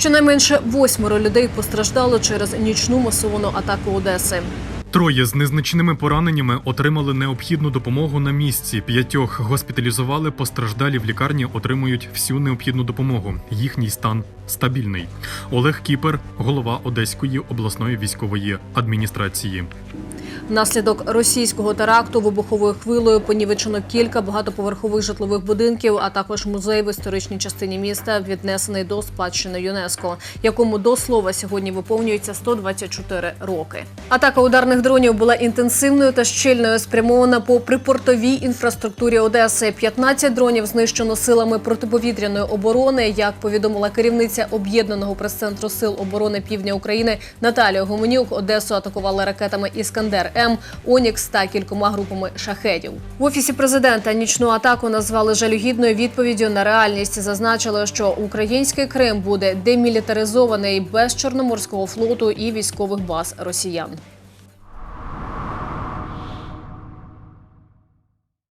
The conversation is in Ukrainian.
Щонайменше восьмеро людей постраждало через нічну масовану атаку Одеси. Троє з незначними пораненнями отримали необхідну допомогу на місці. П'ятьох госпіталізували. Постраждалі в лікарні отримують всю необхідну допомогу. Їхній стан стабільний. Олег Кіпер, голова Одеської обласної військової адміністрації. Внаслідок російського теракту вибуховою хвилою понівечено кілька багатоповерхових житлових будинків, а також музей в історичній частині міста, віднесений до спадщини ЮНЕСКО, якому до слова сьогодні виповнюється 124 роки. Атака ударних дронів була інтенсивною та щільною, спрямована по припортовій інфраструктурі Одеси. 15 дронів знищено силами протиповітряної оборони. Як повідомила керівниця об'єднаного прес-центру сил оборони Півдня України Наталія Гуменюк, Одесу атакували ракетами Іскандер М, Онікс та кількома групами шахедів. В офісі президента нічну атаку назвали жалюгідною відповіддю на реальність. Зазначили, що український Крим буде демілітаризований без чорноморського флоту і військових баз росіян.